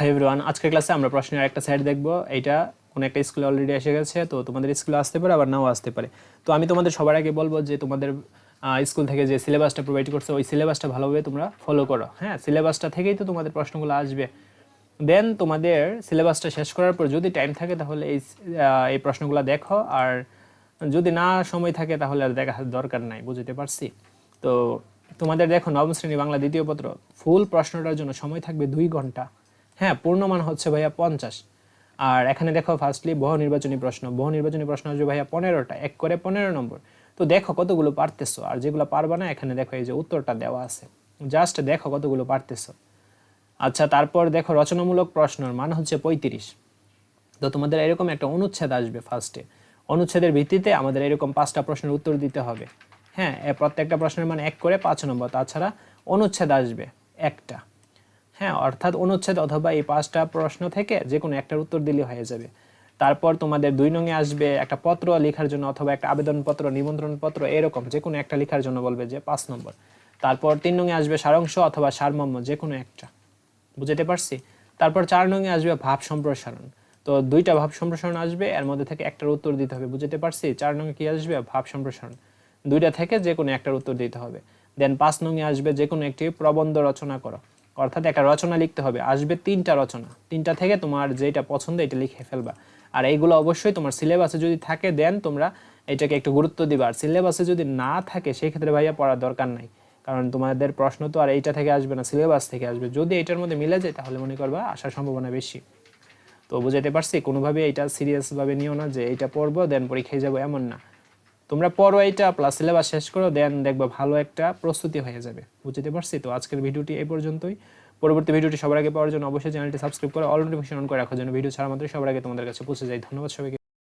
Hi everyone আজকের ক্লাসে আমরা প্রশ্নের একটা সাইড দেখব। এটা কোনো একটা স্কুলে অলরেডি এসে গেছে, তো তোমাদের স্কুলে আসতে পারে, আবার নাও আসতে পারে। তো আমি তোমাদের সবার আগে বলব যে তোমাদের স্কুল থেকে যে সিলেবাসটা প্রোভাইড করছে, ওই সিলেবাসটা ভালোভাবে তোমরা ফলো করো। হ্যাঁ সিলেবাসটা থেকেই তো তোমাদের প্রশ্নগুলো আসবে। দেন তোমাদের সিলেবাসটা শেষ করার পর যদি টাইম থাকে তাহলে এই এই প্রশ্নগুলো দেখো। আর যদি না সময় থাকে তাহলে আর দেখা দরকার নাই, বুঝতে পারছি? তো তোমাদের দেখো নবম শ্রেণি বাংলা দ্বিতীয় পত্র। ফুল প্রশ্নটার জন্য সময় থাকবে দুই ঘণ্টা। হ্যাঁ পূর্ণমান হচ্ছে ভাইয়া পঞ্চাশ। আর এখানে দেখো ফার্স্টলি বহু নির্বাচনী প্রশ্ন। বহু নির্বাচনী প্রশ্ন হচ্ছে ভাইয়া পনেরোটা, এক করে পনেরো নম্বর। তো দেখো কতগুলো পারতেছো, আর যেগুলো পারবা না, এখানে দেখো এই যে উত্তরটা দেওয়া আছে। জাস্ট দেখো কতগুলো পারতেছো। আচ্ছা তারপর দেখো রচনামূলক প্রশ্নের মান হচ্ছে পঁয়ত্রিশ। তো তোমাদের এরকম একটা অনুচ্ছেদ আসবে ফার্স্টে অনুচ্ছেদের ভিত্তিতে আমাদের এরকম পাঁচটা প্রশ্নের উত্তর দিতে হবে। হ্যাঁ প্রত্যেকটা প্রশ্নের মান এক করে পাঁচ নম্বর। তাছাড়া অনুচ্ছেদ আসবে একটা। হ্যাঁ অর্থাৎ অনুচ্ছেদ অথবা এই পাঁচটা প্রশ্ন থেকে যে কোনো একটার উত্তর দিলে হয়ে যাবে। তারপর তোমাদের দুই নঙে আসবে একটা পত্র লেখার জন্য অথবা একটা আবেদনপত্র নিমন্ত্রণপত্র এরকম যে কোনো একটা লেখার জন্য বলবে যে পাঁচ নম্বর। তারপর তিন নঙে আসবে সারাংশ অথবা সারমর্ম যে কোনো একটা। বুঝতে পারছি? তারপর চার নঙে আসবে ভাব সম্প্রসারণ। তো দুইটা ভাব সম্প্রসারণ আসবে, এর মধ্যে থেকে একটার উত্তর দিতে হবে। বুঝতে পারছি? চার নঙে কি আসবে? ভাব সম্প্রসারণ। দুইটা থেকে যে কোনো একটার উত্তর দিতে হবে। দেন পাঁচ নঙে আসবে যে কোনো একটি প্রবন্ধ রচনা করো। অর্থাৎ একটা রচনা লিখতে হবে। আসবে তিনটা রচনা। তিনটা থেকে তোমার যেটা পছন্দ এটা লিখে ফেলবা। আর এইগুলো অবশ্যই তোমার সিলেবাসে যদি থাকে দেন তোমরা এটাকে একটু গুরুত্ব দিবা। আর সিলেবাসে যদি না থাকে সেই ক্ষেত্রে ভাইয়া পড়ার দরকার নাই। কারণ তোমাদের প্রশ্ন তো আর এইটা থেকে আসবে না সিলেবাস থেকে আসবে। যদি এটার মধ্যে মিলে যায় তাহলে মনে করবা আসার সম্ভাবনা বেশি। তো বুঝাতে পারছি, কোনোভাবে এটা সিরিয়াসভাবে নিও না যে এটা পড়ব দেন পরীক্ষায় যাব এমন না। তোমরা পড়ো এইটা প্লাস সিলেবাস শেষ করো দেন দেখবা ভালো একটা প্রস্তুতি হয়ে যাবে। বুঝতে পারছি? তো আজকের ভিডিওটি এই পর্যন্তই। পরবর্তী ভিডিওটি সবার আগে পাওয়ার জন্য অবশ্যই চ্যানেলটি সাবস্ক্রাইব করে অল নোটিফিকেশন অন করে রাখার জন্য ভিডিও ছাড়া মাত্র সবার আগে তোমাদের কাছে পৌঁছে যায়। ধন্যবাদ সবাইকে।